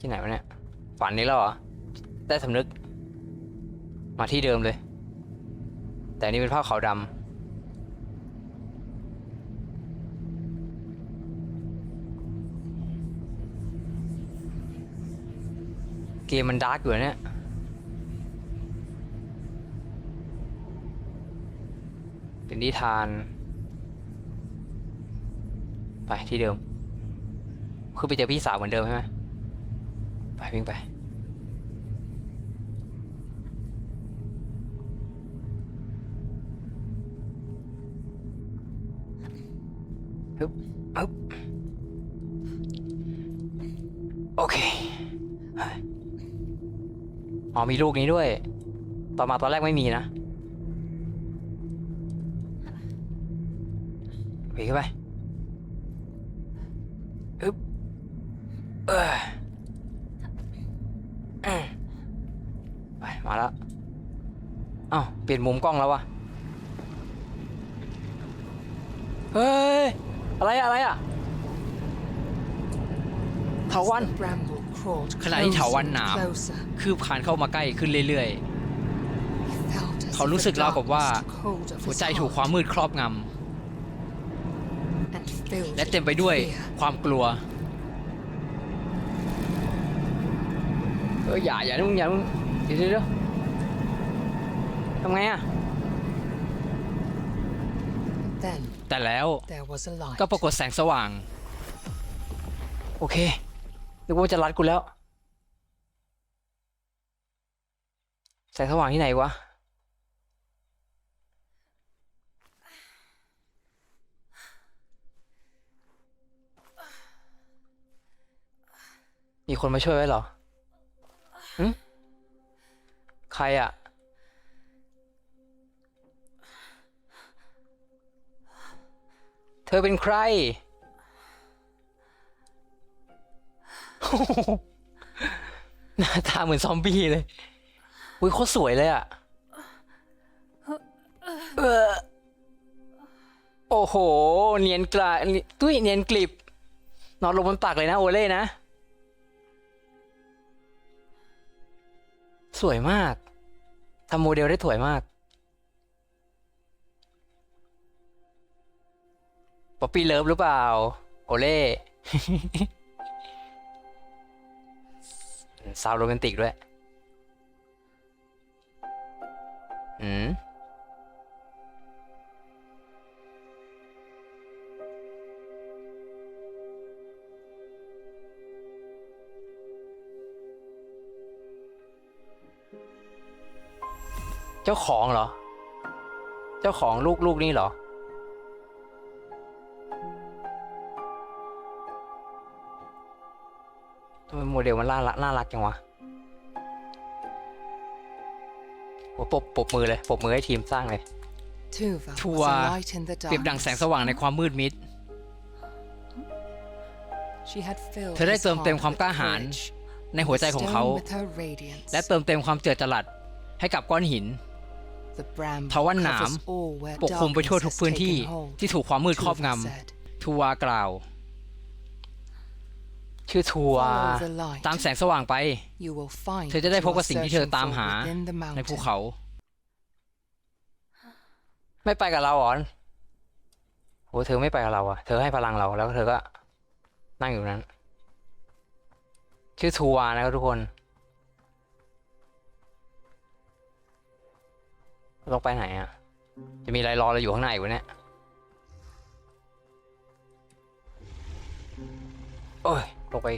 ที่ไหนวะเนี่ย ฝันนี้แล้วเหรอ ได้สำนึก มาที่เดิมเลย แต่นี่เป็นภาพขาวดำ เกมมันดาร์กอยู่เนี่ยเป็นนิทาน ไปที่เดิม คือไปเจอพี่สาวเหมือนเดิมใช่ไหม ไปวิ่งไป ฮึบฮึบโอเคอ๋อมีลูกนี้ด้วยตอนมาตอนแรกไม่มีนะไปขึ้นไปฮึบเออมไป มาแล้วอ้าวเปลี่ยนมุมกล้องแล้ววะเฮ้ย อะไรอะอะไรอะเถาวัน Bramble crawled ขณะที่เถาวัลย์ closer หนาม and closer. คืบคลานเข้ามาใกล้ขึ้นเรื่อย He felt as เขา if รู้สึก the ราวกับว่า darkness took hold of ๆหัว his ใจถูก heart ความมืดครอบง and filled ำและ it เต็มไป with ด้วย fear. ความกลัวเอออย่าอย่านะมึงอย่ามึงเดี๋ยวเดี๋ยวเดี๋ยวทำไงอะ Then แต่แล้ว there was a light. ก็ปรากฏแสงสว่าง โอเคนึกว่าจะรัดกูแล้ว แสงสว่างที่ไหนวะ มีคนมาช่วยไว้เหรอหึใครอะ เธอเป็นใครหหน้าตาเหมือนซอมบี้เลย อุ้ยโคตรสวยเลยอะเออโอ้โห เนียนกลาตุ้ยเนียนกลิบ นอนลงบนตักเลยนะ โอเล่นะ สวยมากทำโมเดลได้สวยมาก ป๊อปปี้เลิฟหรือเปล่า โอเล่ซาวโรแมนติกด้วย อืมเจ้าของเหรอ เจ้าของลูกลูกนี่เหรอ โมเดลมันน่ารักน่ารักจังวะโอ้ปรบปรบมือเลยปรบมือให้ทีมสร้างเลย Tuva Tuva was a light in the เปรียบดังแสง darkness. สว่างในความมืดมิด She had filled เธอได้ his เติมเต็ม heart ความ with กล้าหาญ courage, ในหัวใจของเขา stone with her radiance. และเติมเต็มความเจือจรัสให้กับก้อนหิน The bramble เถาวัลย์หนาม covers all where ปกคลุมไปทั่ว darkness ทุก has พื้นที่ taken hold, ที่ถูกความมืดครอบ Tuva ง said. ำทูวากล่าว ชื่อทัว Follow the light. ตามแสงสว่างไป You will find เธอจะได้ what พ you บกับ are สิ่งที่เธอ searching ตาม for หา within the ในภู mountain. เขา ไม่ไปกับเราเหรอโหเธอไม่ไปกับเราอะเธอให้พลังเราแล้วเธอก็ นั่งอยู่นั้น ชื่อทัวร์นะครับทุกคนเราไปไหนอะจะมีอะไรรอเราอยู่ข้างในอยู่เนี่ย โอ้ย ลงไป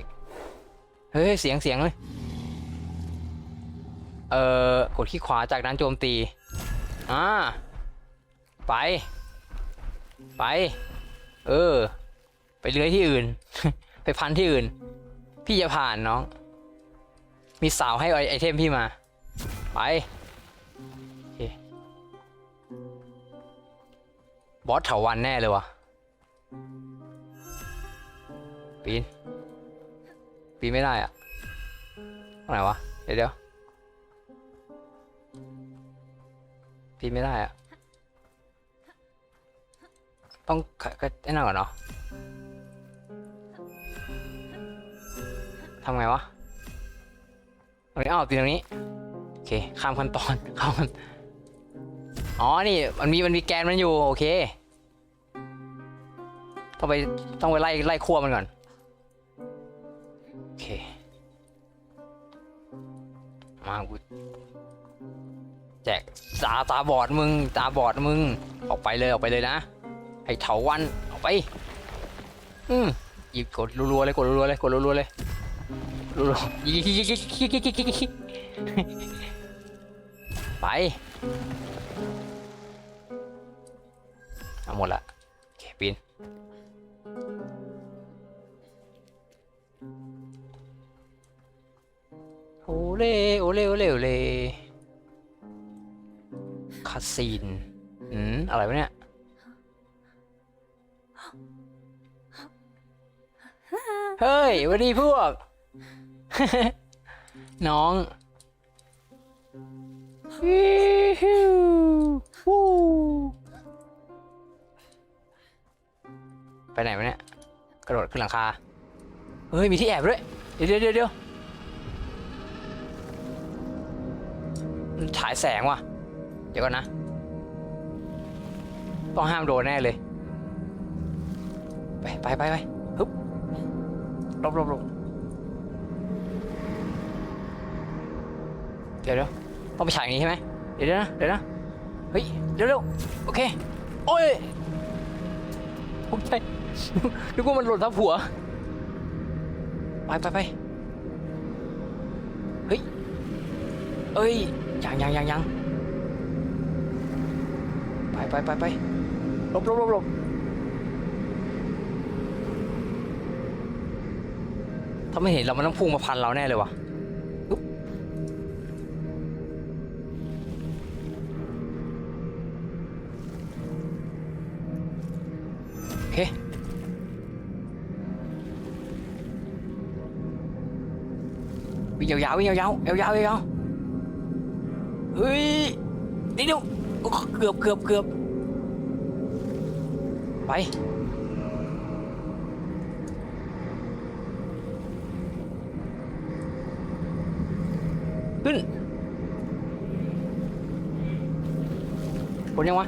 เฮ้ยเสียงเสียงเลยเอ่อกดขี้ขวาจากนั้นโจมตีอ่าไป ไป เออ ไปเลื้อยที่อื่น ไปพันที่อื่น พี่จะผ่านน้อง มีสาวให้ไอไอเทมพี่มา ไปบอสเถาวันแน่เลยวะปีน ปีนไม่ได้อะตรงไหนวะ เดี๋ยวเดี๋ยวปีนไม่ได้อะต้องก็ก็ไอ้นั่นก่อนเนาะทำไงวะตรงนี้อ้าวติดตรงนี้ โอเค ข้ามขั้นตอนข้ามขั้นอ๋อ นี่ มันมี มันมีแกนมันอยู่ โอเค ต้องไป ต้องไปไล่ ไล่คั่วมันก่อน มากูแจกตาตาบอดมึง ตาบอดมึง ออกไปเลยออกไปเลยนะให้เถาวันออกไป อืมหยิบกดรัวๆเลยกดรัวๆเลยกดรัวๆเลยรัวๆยิไปเอาหมดละโอเคปิน โอเล่โอเล่โอเล่โอเล่คาซีนอืมอะไรวะเนี่ยเฮ้ยวันดีพวก น้องวิววู้ไปไหนวะเนี่ย กระโดดขึ้นหลังคา เฮ้ย มีที่แอบด้วย เดี๋ยวเดี๋ยวเดี๋ยว มันฉายแสงว่ะ เดี๋ยวก่อนนะ ต้องห้ามโดนแน่เลย ไปไปไปไปฮึบลบลบลบเดี๋ยวเดี๋ยวต้องไปฉากนี้ใช่ไหมเดี๋ยวเดี๋ยวนะเดี๋ยวนะเฮ้ยเร็วเร็วโอเค โอ้ยผมใจนึกว่ามันหล่นทับหัว ไปไปไปเฮ้ย เอ้ย ยังยังยังยังไปไปไปไปหลบหลบหลบหลบถ้าไม่เห็นเรามันต้องพุ่งมาพันเราแน่เลยวะอุ๊บโอเควิ่งยาวๆวิ่งยาวๆยาวๆยาวๆ เฮ้ยนิดเดี๋ยวเกือบเกือบเกือบไปขึ้นผลยังวะ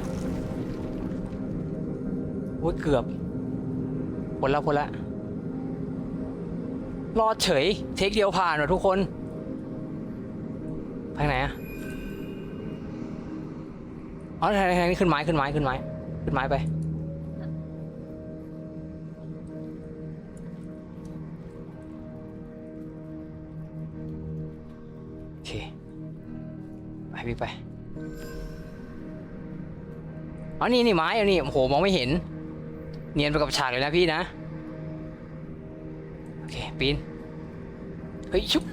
โอ้ยเกือบผลแล้วผลแล้วรอดเฉย เทคเดียวผ่านว่ะทุกคนทางไหนอะ อ๋อทางทงนี้ขึ้นไม้ขึ้นไม้ขึ้นไม้ ขึ้นไม้ไปโอเคไปพี่ไปอ๋อนี่นี่ไม้อันนี้โอ้โหมองไม่เห็น เนียนไปกับฉากเลยนะพี่นะโอเคปีนเฮ้ยชุบ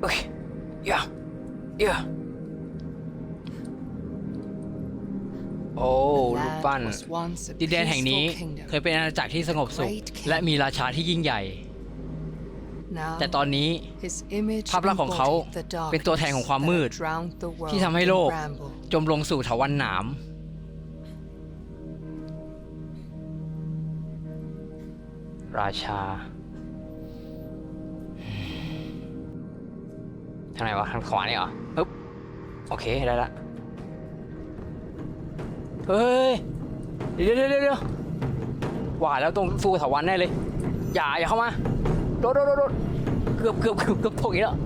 โอเคย่าย่า โอ้ The รูป land ปั้น was once a ดินแดนแห่งนี้ peaceful kingdom. เคยเป็นอาณาจักรที่สงบสุข Great king. และมีราชาที่ยิ่งใหญ่ Now, แต่ตอนนี้ his image ภาพลักษณ์ของเขา embodied the เป็นตัวแทนของความมืด darkness that had drowned the world ที่ทำให้โลก in bramble. จมลงสู่เถาวันหนามราชา ทางไหนวะ ทางขวานี่เหรอปึ๊บ โอเค ได้ละ เฮ้ย เดี๋ยวเดี๋ยวเดี๋ยวเดี๋ยวว่าแล้วตรงสู้เถาวันแน่เลย อย่าอย่าเข้ามาโดดโดดโดดโดดเกือบเกือบเกือบเกือบตกอีกแล้ว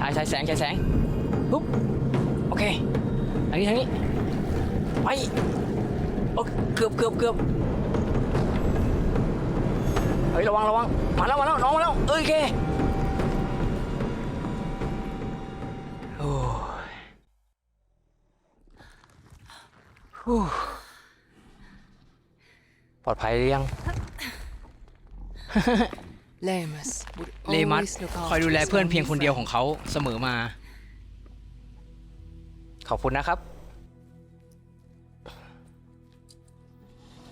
ฉายฉายแสงฉายแสงปุ๊บโอเคทางนี้ทางนี้ไปโอ้เกือบเกือบเกือบเฮ้ยระวังระวังมาแล้วมาแล้วน้องมาแล้วเอ้ยเค ปลอดภัยหรือยัง Lemus would เลมัส always look คอย after ดูแล his เพื่อน only เพียงคนเดียว friend. ของเขาเสมอมา ขอบคุณนะครับ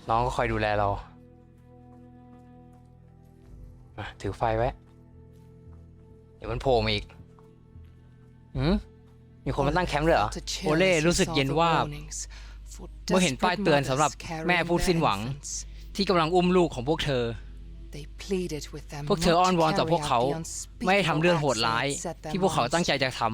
น้องก็คอยดูแลเราอะถือไฟไว้ เดี๋ยวมันโผล่มาอีกหืมมีคนมาตั้งแคมป์ด้วยเหรอ Felt a chill โอเล่ as he รู้สึก saw เย็น the วาบ warnings for เมื่อเห็นป้าย desperate เตือนสำหรับ mothers carrying แม่ผู้ their สิ้นหวัง infants. ที่กำลังอุ้มลูกของพวกเธอ They pleaded with them พวกเธอ not อ้อน to วอนต่อ carry พวก out เขา the ไม่ให้ทำ unspeakable เรื่องโห acts ด they ร้าย had set them ที่พวกเขา on ตั้งใจ to. จะทำ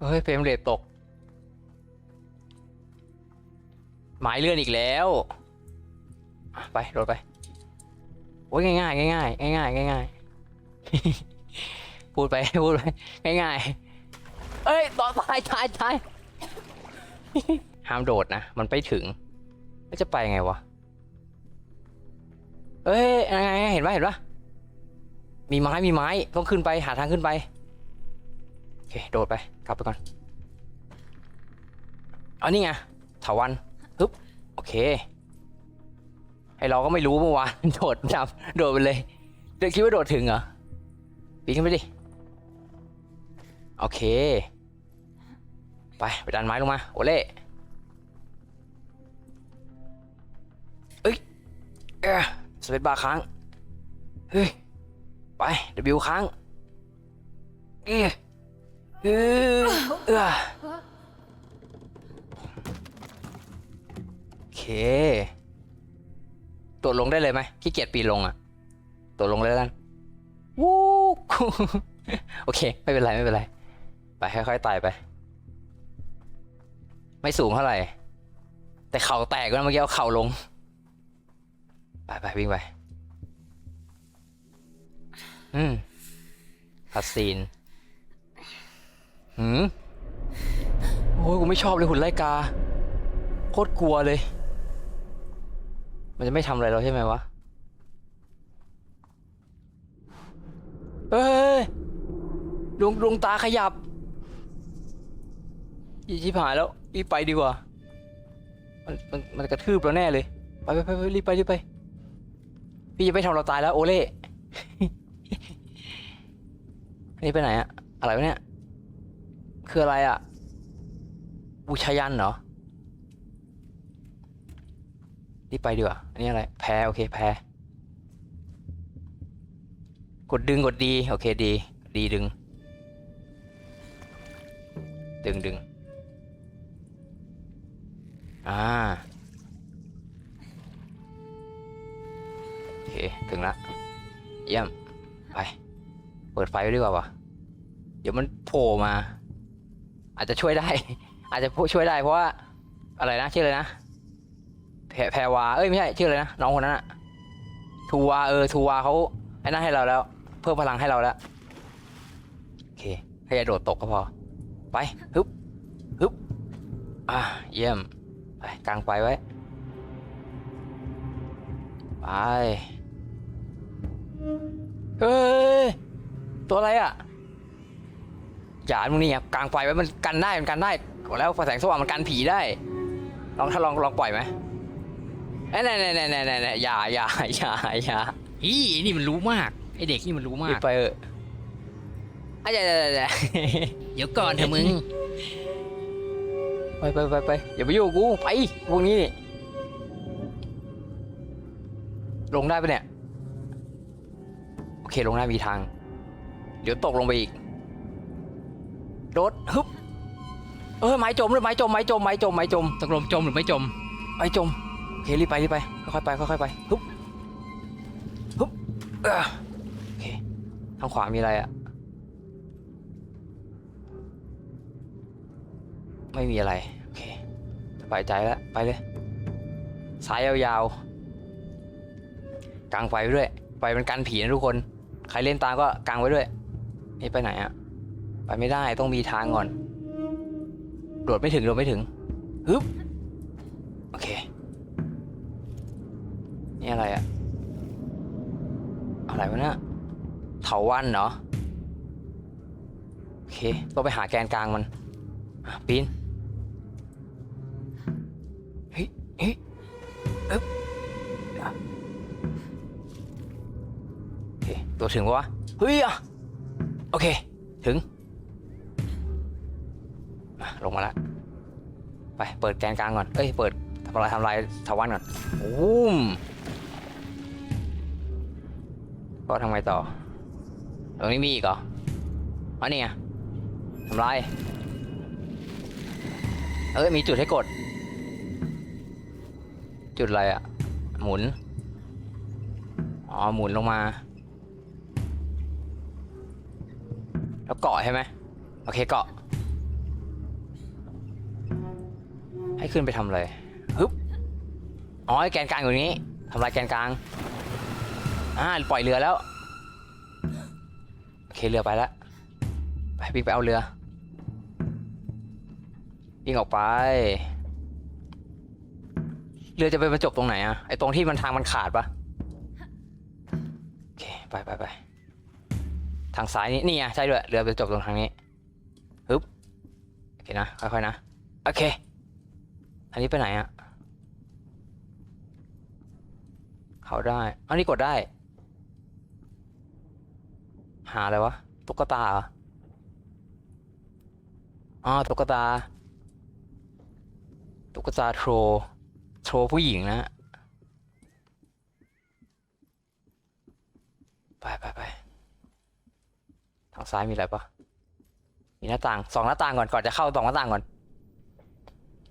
เฮ้ยเฟรมเรทตก หมายเลื่อนอีกแล้วอะไปโดดไป โอ้ยง่ายๆง่ายๆง่ายๆง่ายๆพูดไปพูดไปง่ายๆ เอ้ยต่อตายตายตายห้ามโดดนะ มันไปถึงแล้วจะไปไงวะ เอ้ยยังไงเห็นปะเห็นปะมีไม้มีไม้ต้องขึ้นไปหาทางขึ้นไปโอเคโดดไปกลับไปก่อนเอานี่ไงถาวันฮึบโอเคไอเราก็ไม่รู้เมื่อวานโดดจับโดดไปเลยเด็กคิดว่าโดดถึงเหรอปีนขึ้นไปดิโอเค ไป ไปดันไม้ลงมา โอเล่เอ้ยเออสเปซบาร์ค้าง เฮ้ย ไป W ค้าง เอ้ยเออเออโอเค ตัวลงได้เลยไหมขี้เกียจปีนลงอะตัวลงเลยแล้วกันวู้โอเค ไม่เป็นไร ไม่เป็นไร ไปค่อยๆไต่ไป ไม่สูงเท่าไหร่ แต่เข่าแตกแล้วเมื่อกี้เอาเข่าลง ไปไปวิ่งไป อืมคัสซีนหืมโอ้ยกูไม่ชอบเลยหุ่นไล่กา โคตรกลัวเลย มันจะไม่ทำอะไรเราใช่ไหมวะ เอ้ยดวงดวงตาขยับยี่ชิบหายแล้ว รีบไปดีกว่า มันมันมันกระทืบเราแน่เลย ไปไปไปรีบไปรีบไป พี่จะไม่ทำเราตายแล้วโอเล่อันนี้ไปไหนอะอะไรวะเนี่ย คืออะไรอะบูชายันเหรอรีบไปดีกว่า อันนี้อะไร แพ้โอเคแพ้ กดดึงกดดี โอเคดี ดีดึง ดึงดึง อ่าโอเคถึงละเยี่ยมไป เปิดไฟไว้ดีกว่าวะเดี๋ยวมันโผล่มา อาจจะช่วยได้ อาจจะช่วยได้เพราะว่าอะไรนะชื่ออะไรนะแพรแพรวาเอ้ยไม่ใช่ชื่ออะไรนะน้องคนนั้นอะทูวาเออทูวาเขาไอ้นั่นให้เราแล้ว เพิ่มพลังให้เราแล้วโอเคแค่โดดตกก็พอ ไปฮึบฮึบอะเยี่ยม ไปกางไฟไว้ ไป เฮ้ย ตัวอะไรอะอย่ามึงนี่อะกางไฟไว้มันกันได้มันกันได้บอกแล้วแสงสว่างมันกันผีได้ ลองถ้าลองลองปล่อยไหมเอ้ยแน่แน่แน่แน่แน่แน่อย่าอย่าอย่าอย่าอีนี่มันรู้มากไอเด็กนี่มันรู้มารีกบไปเอออะอย่าอย่าอย่าอย่าเดี๋ยวก่อนเถอะมึง ไปไปไปไปอย่าไปยุ่งกับกูไปพวกนี้ลงได้ปะเนี่ย โอเคลงได้มีทาง เดี๋ยวตกลงไปอีกโดดฮึบเออไม้จมเลยไม้จมไม้จมไม้จมไม้จมตกลงจมหรือไม่จมไม้จมโอเครีบไปรีบไปค่อยๆไปค่อยๆไปฮึบฮึบเออโอเคทางขวามีอะไรอะ ไม่มีอะไร โอเคสบายใจแล้ว ไปเลย สายยาวๆ กางไฟไว้ด้วย ไฟมันกันผีนะทุกคน ใครเล่นตามก็กางไว้ด้วย นี่ไปไหนอะไปไม่ได้ต้องมีทางก่อน โดดไม่ถึงโดดไม่ถึงฮึบโอเค นี่อะไรอะอะไรวะเนี่ยเถาวันเหรอโอเคต้องไปหาแกนกลางมันปีน ตัวถึงปะวะเฮ้ยอะโอเค ถึง ลงมาละไป เปิดแกนกลางก่อน เอ้ย เปิดทำลายทำลายถาวันก่อนโอ้มก็ทำไงต่อ ตรงนี้มีอีกเหรออ๋อนี่ไงทำลายเออมีจุดให้กด จุดอะไรอะหมุน อ๋อ หมุนลงมา กาะใช่ไหมโอเคเกาะ ให้ขึ้นไปทำอะไรฮึบอ๋อไอ้แกนกลางอยู่นี้ทำลายแกนกลางอ่าปล่อยเรือแล้วโอเคเรือไปแล้วไปบิ๊กไปเอาเรือวิ่งออกไป เรือจะไปบรรจบตรงไหนอะไอตรงที่มันทางมันขาดปะโอเคไปไปไป ทางซ้ายนี่นี่อะใช่ด้วยเรือไปจบตรงทางนี้ฮึบโอเคนะค่อยๆนะโอเค อันนี้ไปไหนอะเขาได้อันนี้กดได้ หาอะไรวะตุ๊กตาออ๋อตุ๊กตาตุ๊กตาโทรโทรผู้หญิงนะไปไปไป ทางซ้ายมีอะไรปะมีหน้าต่างสองหน้าต่างก่อนก่อนจะเข้าสองหน้าต่างก่อน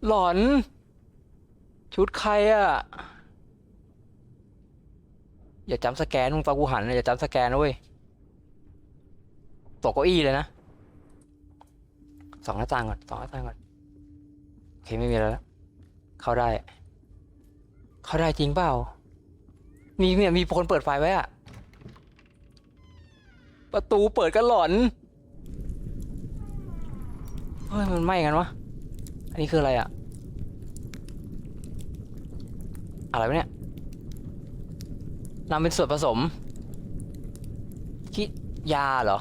หลอน ชุดใครอะอย่าจำสแกนมึงตอนกูหันนะอย่าจำสแกนนะเว้ยตกเก้าอี้เลยนะสองหน้าต่างก่อนสองหน้าต่างก่อนโอเคไม่มีอะไรแล้ว เข้าได้ เข้าได้จริงเปล่า มีเนี่ยมีคนเปิดไฟไว้อะ ประตูเปิดกันหลอนเฮ้ยมันไหม้กันวะ อันนี้คืออะไรอะอะไรวะเนี่ยนำเป็นส่วนผสมคิดยาเหรอ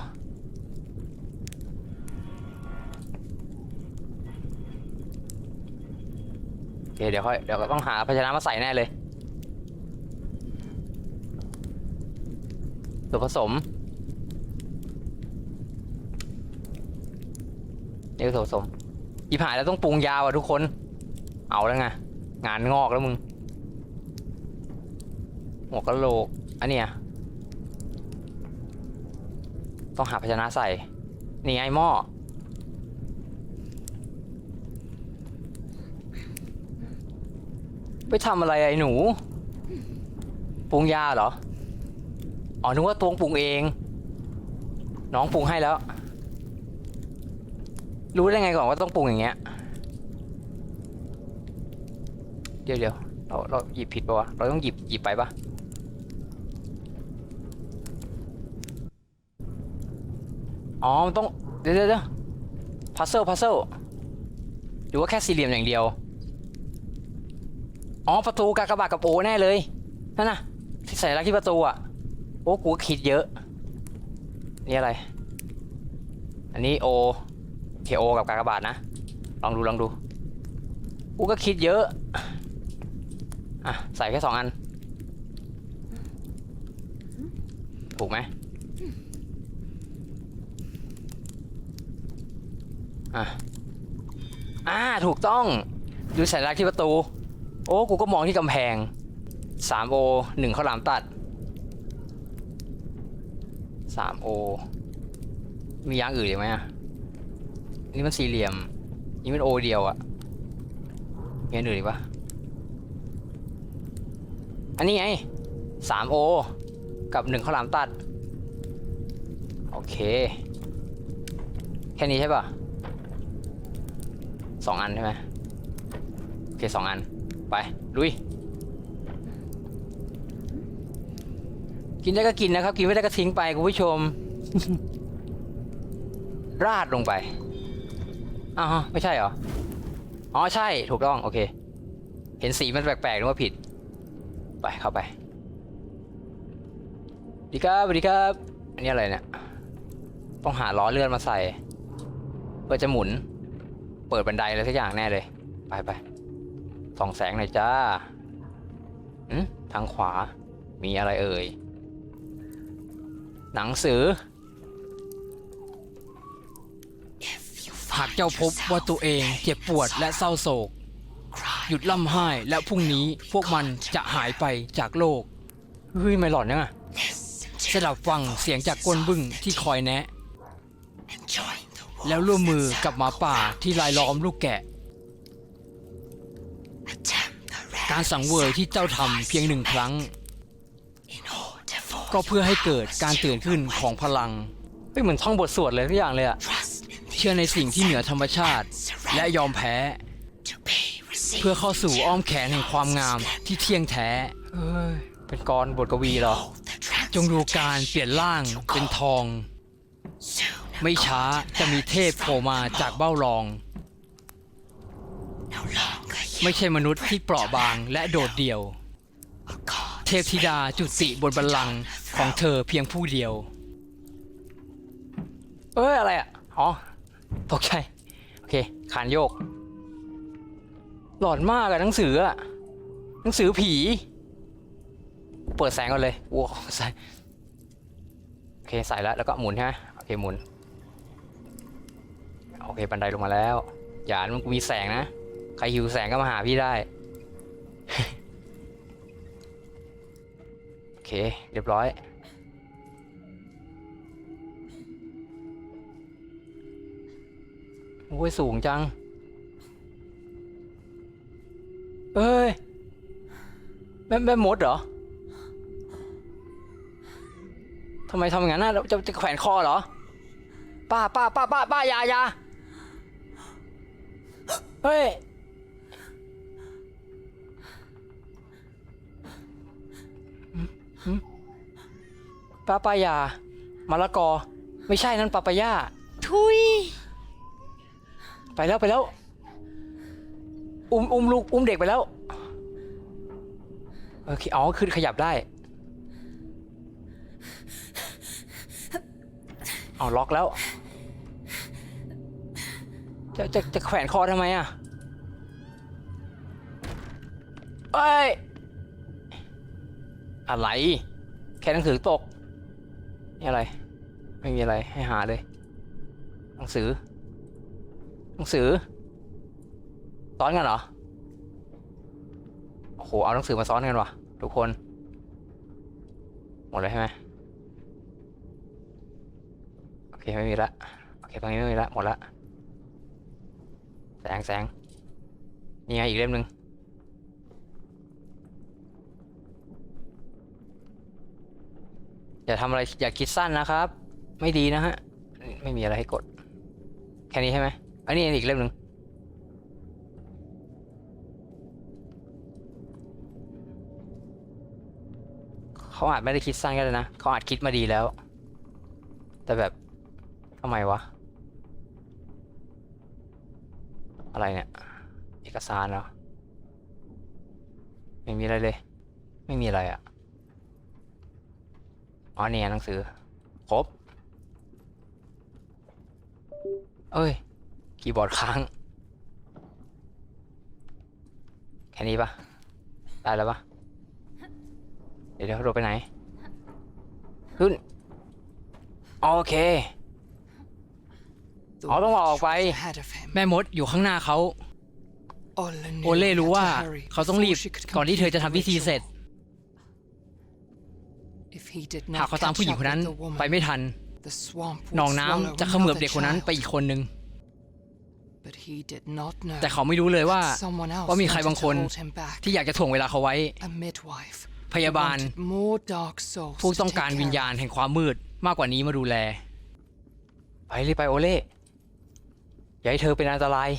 โอเค เดี๋ยวค่อย เดี๋ยวก็ต้องหาภาชนะมาใส่แน่เลยส่วนผสม เนี่คือส่วนผสม อีผายแล้วต้องปรุงยาวอะทุกคน เอาแล้วไง งานงอกแล้วมึงหัวกะโหลก อันเนี้ยต้องหาภาชนะใส่ นี่ไงหม้อ ไปทำอะไรไอ้หนู ปรุงยาเหรอ อ๋อนึกว่าตวงปรุงเอง น้องปรุงให้แล้ว รู้ได้ไงก่อนว่าต้องปรุงอย่างเงี้ย เดี๋ยวเดี๋ยวเราเราหยิบผิดปะวะ เราต้องหยิบหยิบไปปะอ๋อมันต้อง เดี๋ยวเดี๋ยวพัซเซิลพัซเซิลหรือว่าแค่สี่เหลี่ยมอย่างเดียว อ๋อประตูกากบาทกับโอแน่เลย นั่นน่ะ ที่ใส่ลักที่ประตูอะ โอ้กูคิดเยอะ นี่อะไร อันนี้โอ เคโอกับกากบาทนะ ลองดูลองดู กูก็คิดเยอะ อะ ใส่แค่สองอัน ถูกไหมอะ อ่า ถูกต้อง ดูสัญลักษณ์ที่ประตู โอ้ กูก็มองที่กำแพง 3 โอหนึ่งข้าวหลามตัด 3 โอ มีอย่างอื่นอีกไหมอะ นี่มันสี่เหลี่ยม นี่มันโอเดียวอะมีอันอื่นอีปะอันนี้ไง3โอกับหนึ่งข้าวหลามตัด โอเค แค่นี้ใช่ปะสองอันใช่ไหมโอเคสองอัน ไปลุย กินได้ก็กินนะครับ กินไม่ได้ก็ทิ้งไปคุณผู้ชม ราดลงไป อ้าวไม่ใช่เหรอ อ๋อใช่ถูกต้องโอเค เห็นสีมันแปลกๆนึกว่าผิด ไปเข้าไปสวัสดีครับสวัสดีครับอันนี้อะไรเนี่ย ต้องหาล้อเลื่อนมาใส่ เพื่อจะหมุน เปิดบันไดอะไรสักอย่างแน่เลย ไปไปส่องแสงหน่อยจ้าอืมทางขวามีอะไรเอ่ย หนังสือ หากเจ้าพบว่าตัวเองเจ็บปวดและเศร้าโศก หยุดล่ำไห้และพรุ่งนี้พวกมันจะหายไปจากโลกเฮ้ยไม่หลอนยังอะสลับฟังเสียงจากก้นบึ้งที่คอยแนะ แล้วร่วมมือกับหมาป่าที่ลายล้อมลูกแกะ การสังเวยที่เจ้าทำเพียงหนึ่งครั้ง ก็เพื่อให้เกิดการตื่นขึ้นของพลังไม่เหมือนท่องบทสวดเลยทุกอย่างเลยอะ ชื่อในสิ่งที่เหนือธรรมชาติ และยอมแพ้ เพื่อเข้าสู่อ้อมแขนแห่งความงามที่เที่ยงแท้เอ้ยเป็นกรบทกวีเหรอ จงดูการเปลี่ยนร่างเป็นทอง ไม่ช้าจะมีเทพโผล่มาจากเบ้ารอง ไม่ใช่มนุษย์ที่เปราะบางและโดดเดี่ยว เทพธิดาจุติบนบัลลังก์ของเธอเพียงผู้เดียว เอ้ย อะไรอะ อ๋อ ตกใจ โอเคขานโยก หลอนมากอะหนังสืออะหนังสือผี เปิดแสงก่อนเลยว้าใส่โอเคใส่แล้วแล้วก็หมุนใช่ไหมโอเคหมุน โอเคบันไดลงมาแล้ว อย่ามันมีแสงนะ ใครหิวแสงก็มาหาพี่ได้ โอเค เรียบร้อย โอ้ยสูงจัง เอ้ย แม่แม่มดเหรอทำไมทำอย่างนั้นน่ะจะจะแขวนคอเหรอ ป้าป้าป้าป้าป้ายายาเฮ้ย ป้าป้ายา มะละกอ ไม่ใช่นั่นปาปายาทุย ไปแล้วไปแล้ว อุ้มอุ้มลูกอุ้มเด็กไปแล้วโอเคอ๋อคือขยับได้เอาล็อกแล้ว จะจะจะแขวนคอทำไมอะเอ้ย อะไร แค่หนังสือตก นี่อะไร ไม่มีอะไรให้หาเลย หนังสือ หนังสือซ้อนกันเหรอ โอ้โห เอาหนังสือมาซ้อนกันวะทุกคน หมดเลยใช่ไหมโอเคไม่มีละ โอเคตรงนี้ไม่มีละ หมดละ แสงแสงนี่ไงอีกเล่มหนึ่งอย่าทำอะไรอย่าคิดสั้นนะครับ ไม่ดีนะฮะ ไม่มีอะไรให้กด แค่นี้ใช่ไหม อันนี้อีกเล่มหนึ่งเขาอาจไม่ได้คิดสั้นก็ได้นะเขาอาจคิดมาดีแล้ว แต่แบบทำไมวะ อะไรเนี่ย เอกสารเหรอไม่มีอะไรเลย ไม่มีอะไรอะ่ะอ๋อเนี่ยหนังสือ ครบ เอ้ย คีย์บอร์ดค้าง แค่นี้ปะได้แล้วปะเดี๋ยวเราไปไหน ขึ้น โอเคเขาต้องออกไป แม่มดอยู่ข้างหน้าเขา โอเล่รู้ว่าเขาต้องรีบก่อนที่เธอจะทำพิธีเสร็จ หากเขาตามผู้หญิงคนนั้นไปไม่ทัน หนองน้ำจะเขมือบเด็กคนนั้นไปอีกคนหนึ่ง แต่เขาไม่รู้เลยว่า someone else ว่ามีใคร wanted บางคน to hold him back. ที่อยากจะถ่วงเวลาเขาไว้ A midwife พยาบาล wanted more dark souls ผู้ to ต้อง take การ care วิญ of. ญาณแห่งความมืดมากกว่านี้มาดูแล ไปรีบไปโอเล่อย่าให้เธอเป็นอันตราย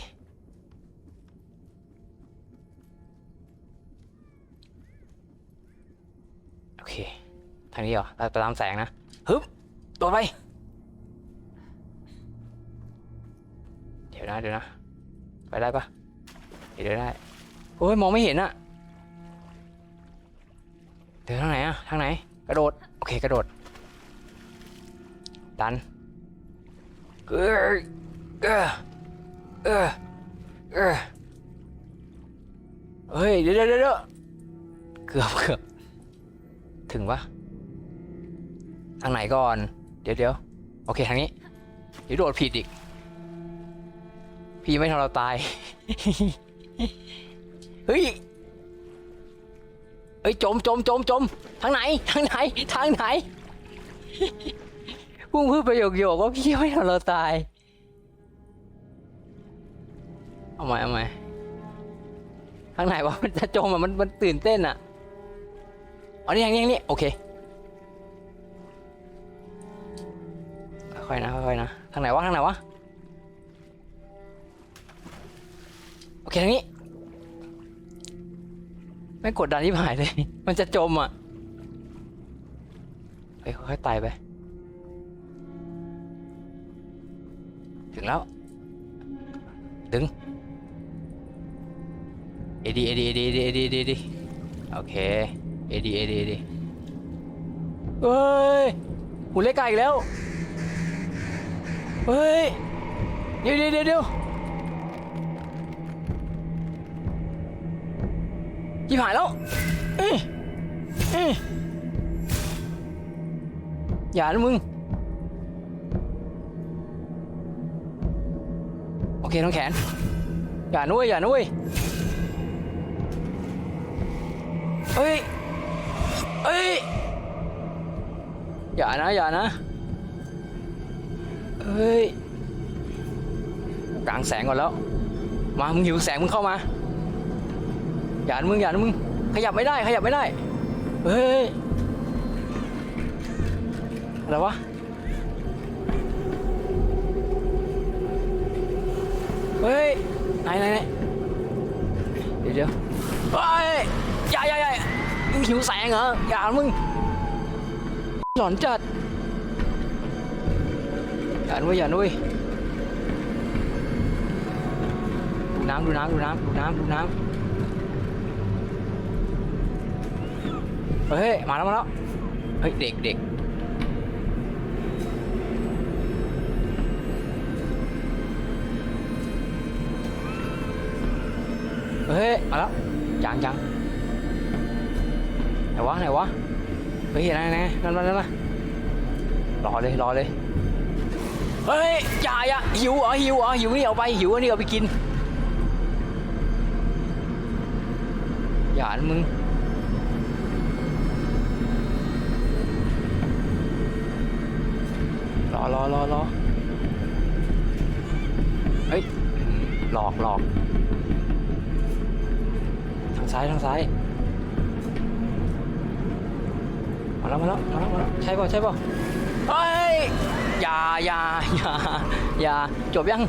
โอเค ทางนี้เหรอไปตามแสงนะ ฮึบ โดดไป ดี๋ยวนะเดี๋ยวนะ ไปได้ปะเดี๋ยวได้โอ้ยมองไม่เห็นอะเดี๋ยวทางไหนอะทางไหน กระโดด โอเคกระโดด ดันเออเออเออเออเฮ้ยเดี๋ยวเดี๋ยวเดี๋ยวเกือบเกือบถึงปะทางไหนก่อน เดี๋ยวเดี๋ยวโอเคทางนี้เดี๋ยวโดดผิดอีก พี่ไม่ทำเราตาย เฮ้ย เฮ้ยจมจมจมจมทางไหน ทางไหน ทางไหนพุ่งพูดประโยคโยกว่าพี่ไม่ทำเราตาย เอาใหม่เอาใหม่ทางไหนวะมันจะจมอะมันมันตื่นเต้นอะอ๋อนี่ทางนี้ทางนี้โอเค ค่อยนะค่อยนะ ทางไหนวะ ทางไหนวะ โอเคทางนี้ ไม่กดดันที่หายเลย มันจะจมอะเฮ้ยค่อยๆไต่ไป ถึงแล้ว ดึงเอดีเอดีเอดีเอดีเอดีเอดีเอดีโอเค เอดีเอดีเอดีเฮ้ยหุ่นเล็กไก่อีกแล้ว เฮ้ย เดี๋ยวเดี๋ยวเดี๋ยว ยวยี่หายแล้วอย่านะมึง โอเคน้องแขน อย่านุ้ยอย่านุ้ยเฮ้ยเฮ้ย อย่านะ อย่านะเฮ้ย กลางแสงก่อนแล้ว มา มึงหิวแสงมึงเข้ามา อย่านะมึงอย่านะมึง ขยับไม่ได้ ขยับไม่ได้ เฮ้ย อะไรวะ เฮ้ย ไหนไหนไหนเดี๋ยวเดี๋ยวเฮ้ยอย่าอย่าอย่ามึงหิวแสงเหรอ อย่านะมึง หลอนจัด อย่านุ้ยอย่านุ้ยดูน้ำดูน้ำดูน้ำดูน้ำดูน้ำ เฮ้ย มาแล้วมาแล้ว เฮ้ย เด็กเด็กเฮ้ย มาแล้วยังยังไหนวะไหนวะ เฮ้ยไหนไหนนั่นนั่นนั่นรอเลยรอเลย เฮ้ยอย่าอย่าหิวเหรอหิวเหรอหิวนี่เอาไปหิวอันนี้เอาไปกินอย่านมึง รอรอรอเฮ้ย หลอกหลอก ทางซ้าย ทางซ้าย มาแล้วมาแล้วมาแล้วมาแล้วใช่ป่ะใช่ป่ะเฮ้ย อย่าอย่าอย่าอย่าจบยัง